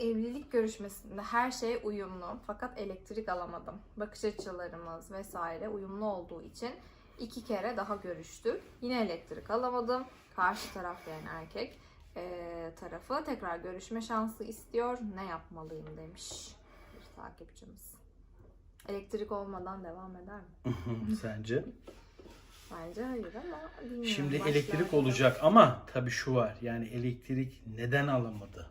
Evlilik görüşmesinde her şey uyumlu fakat elektrik alamadım. Bakış açılarımız vesaire uyumlu olduğu için iki kere daha görüştük. Yine elektrik alamadım. Karşı taraf yani erkek eee, tarafı tekrar görüşme şansı istiyor. Ne yapmalıyım demiş bir takipçimiz. Elektrik olmadan devam eder mi? Sence? Bence hayır ama bilmiyorum. Şimdi Başlarda- elektrik olacak ama tabii şu var. Yani elektrik neden alamadı?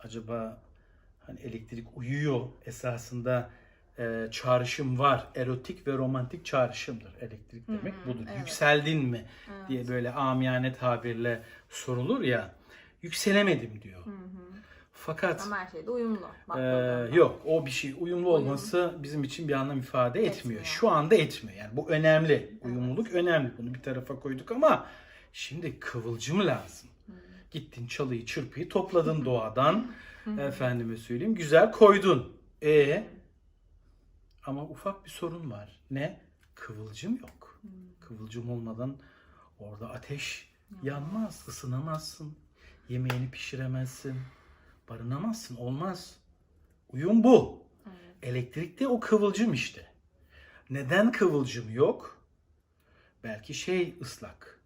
Acaba hani elektrik uyuyor esasında e, çağrışım var. Erotik ve romantik çağrışımdır. Elektrik demek hı, budur. evet. Yükseldin mi Evet. diye böyle amiyane tabirle sorulur ya. Yükselemedim diyor. Hı hı. Fakat Ama her şeyde uyumlu. Baktığında. yok o bir şey uyumlu Uyum. olması bizim için bir anlam ifade etmiyor. Etmiyor. Şu anda etmiyor. Yani bu önemli. Uyumluluk önemli. Bunu bir tarafa koyduk ama şimdi kıvılcım lazım. Gittin çalıyı çırpıyı topladın doğadan. Efendime söyleyeyim güzel koydun. E ama ufak bir sorun var. Ne? Kıvılcım yok. Kıvılcım olmadan orada ateş yanmaz, ısınamazsın. Yemeğini pişiremezsin. Barınamazsın. Olmaz. Uyum bu. Elektrikte o kıvılcım işte. Neden kıvılcım yok? Belki şey ıslak.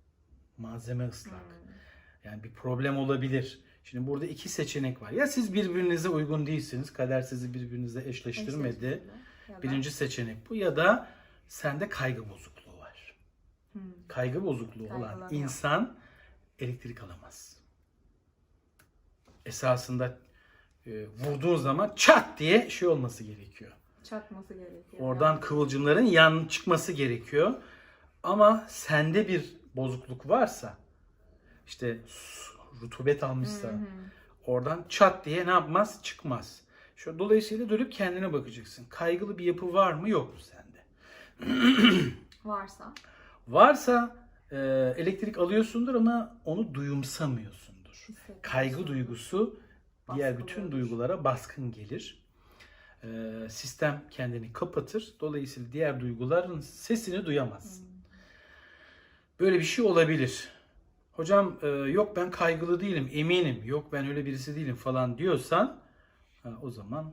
Malzeme ıslak. Yani bir problem olabilir. Şimdi burada iki seçenek var. Ya siz birbirinize uygun değilsiniz. Kader sizi birbirinize eşleştirmedi. Birinci seçenek bu. Ya da sende kaygı bozukluğu var. Hmm. Kaygı bozukluğu olan insan elektrik alamaz. Esasında e, vurduğun zaman çat diye şey olması gerekiyor. Çakması gerekiyor. Oradan kıvılcımların yan çıkması gerekiyor. Ama sende bir bozukluk varsa işte rutubet almışsa Hı hı. oradan çat diye ne yapmaz? Çıkmaz. Şu dolayısıyla dönüp kendine bakacaksın. Kaygılı bir yapı var mı yok mu sende? Varsa. Varsa e, elektrik alıyorsundur ama onu duyumsamıyorsundur. Kaygı duygusu diğer bütün Baskılıyordur. duygulara baskın gelir. E, sistem kendini kapatır. Dolayısıyla diğer duyguların sesini duyamaz. Böyle bir şey olabilir. Hocam e, yok ben kaygılı değilim, eminim. Yok ben öyle birisi değilim falan diyorsan ha, o zaman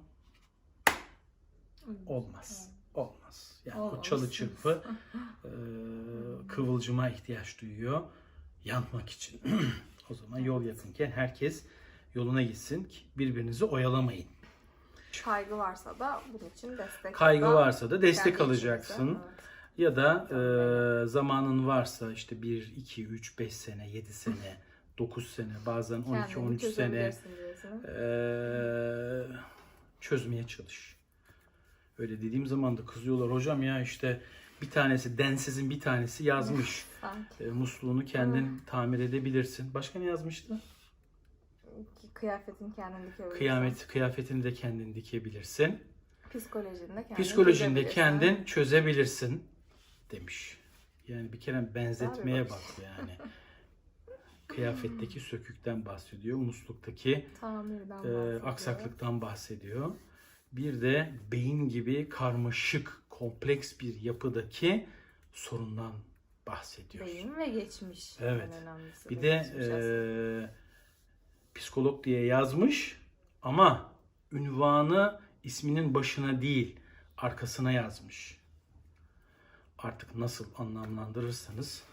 olmaz. Olmaz. Yani o Olmamışsınız. çalı çırpı e, kıvılcıma ihtiyaç duyuyor yanmak için. o zaman yol yakınken herkes yoluna gitsin ki birbirinizi oyalamayın. Kaygı varsa da bunun için destek. Kaygı varsa da destek alacaksın. evet. Ya da e, zamanın varsa işte 1, 2, 3, 5 sene, 7 sene, 9 sene, bazen 12, Kendini 13 sene e, çözmeye çalış. Öyle dediğim zaman da kızıyorlar hocam ya işte bir tanesi densizin bir tanesi yazmış. E, musluğunu kendin tamir edebilirsin. Başka ne yazmıştı? kıyafetin kendini dikebilirsin. Kıyamet kıyafetini de kendin dikebilirsin. Psikolojinde kendini Psikolojinde kendin çözebilirsin demiş. Yani bir kere benzetmeye bak yani. Kıyafetteki sökükten bahsediyor. Musluktaki Tamirden e, bahsediyor. aksaklıktan bahsediyor. Bir de beyin gibi karmaşık, kompleks bir yapıdaki sorundan bahsediyor. Beyin ve geçmiş. Evet. Bir de e, psikolog diye yazmış ama ünvanı isminin başına değil arkasına yazmış. Artık nasıl anlamlandırırsanız